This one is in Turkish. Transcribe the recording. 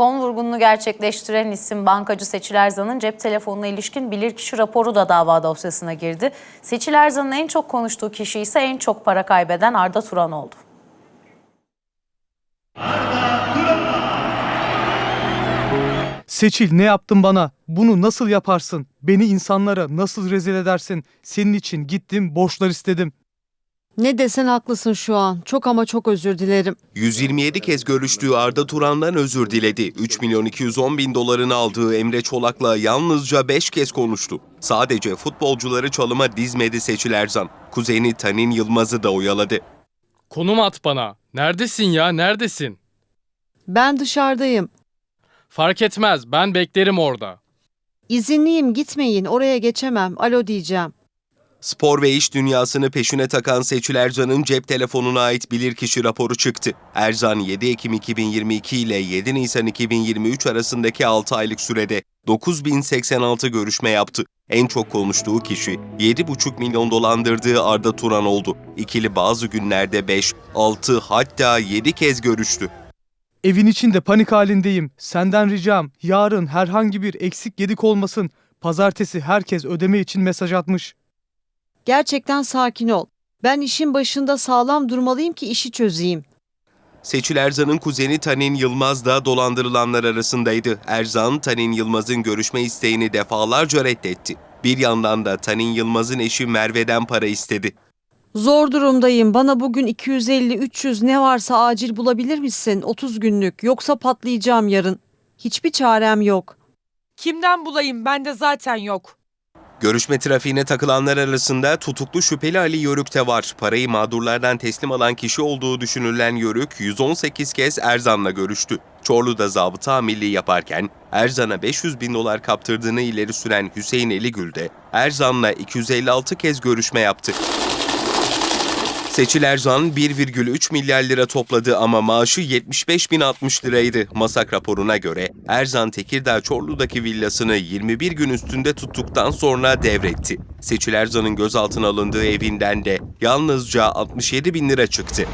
Fon vurgununu gerçekleştiren isim bankacı Seçil Erzan'ın cep telefonuna ilişkin bilirkişi raporu da dava dosyasına girdi. Seçil Erzan'ın en çok konuştuğu kişi ise en çok para kaybeden Arda Turan oldu. Seçil ne yaptın bana? Bunu nasıl yaparsın? Beni insanlara nasıl rezil edersin? Senin için gittim borçlar istedim. Ne desen haklısın şu an. Çok ama çok özür dilerim. 127 kez görüştüğü Arda Turan'dan özür diledi. 3 milyon 210 bin dolarını aldığı Emre Çolak'la yalnızca 5 kez konuştu. Sadece futbolcuları çalıma dizmedi Seçil Erzan. Kuzeni Tanin Yılmaz'ı da oyaladı. Konum at bana. Neredesin ya, neredesin? Ben dışarıdayım. Fark etmez, ben beklerim orada. İzinliyim gitmeyin. Oraya geçemem. Alo diyeceğim. Spor ve iş dünyasını peşine takan Seçil Erzan'ın cep telefonuna ait bilirkişi raporu çıktı. Erzan 7 Ekim 2022 ile 7 Nisan 2023 arasındaki 6 aylık sürede 9086 görüşme yaptı. En çok konuştuğu kişi 7,5 milyon dolandırdığı Arda Turan oldu. İkili bazı günlerde 5, 6 hatta 7 kez görüştü. Evin içinde panik halindeyim. Senden ricam yarın herhangi bir eksik gedik olmasın. Pazartesi herkes ödeme için mesaj atmış. Gerçekten sakin ol. Ben işin başında sağlam durmalıyım ki işi çözeyim. Seçil Erzan'ın kuzeni Tanin Yılmaz da dolandırılanlar arasındaydı. Erzan, Tanin Yılmaz'ın görüşme isteğini defalarca reddetti. Bir yandan da Tanin Yılmaz'ın eşi Merve'den para istedi. Zor durumdayım. Bana bugün 250-300 ne varsa acil bulabilir misin? 30 günlük. Yoksa patlayacağım yarın. Hiçbir çarem yok. Kimden bulayım? Bende zaten yok. Görüşme trafiğine takılanlar arasında tutuklu şüpheli Ali Yörük de var. Parayı mağdurlardan teslim alan kişi olduğu düşünülen Yörük 118 kez Erzan'la görüştü. Çorlu'da zabıta amirliği yaparken Erzan'a 500 bin dolar kaptırdığını ileri süren Hüseyin Eligül de Erzan'la 256 kez görüşme yaptı. Seçil Erzan 1,3 milyar lira topladı ama maaşı 75.060 liraydı. Masak raporuna göre Erzan Tekirdağ Çorlu'daki villasını 21 gün üstünde tuttuktan sonra devretti. Seçil Erzan'ın gözaltına alındığı evinden de yalnızca 67 bin lira çıktı.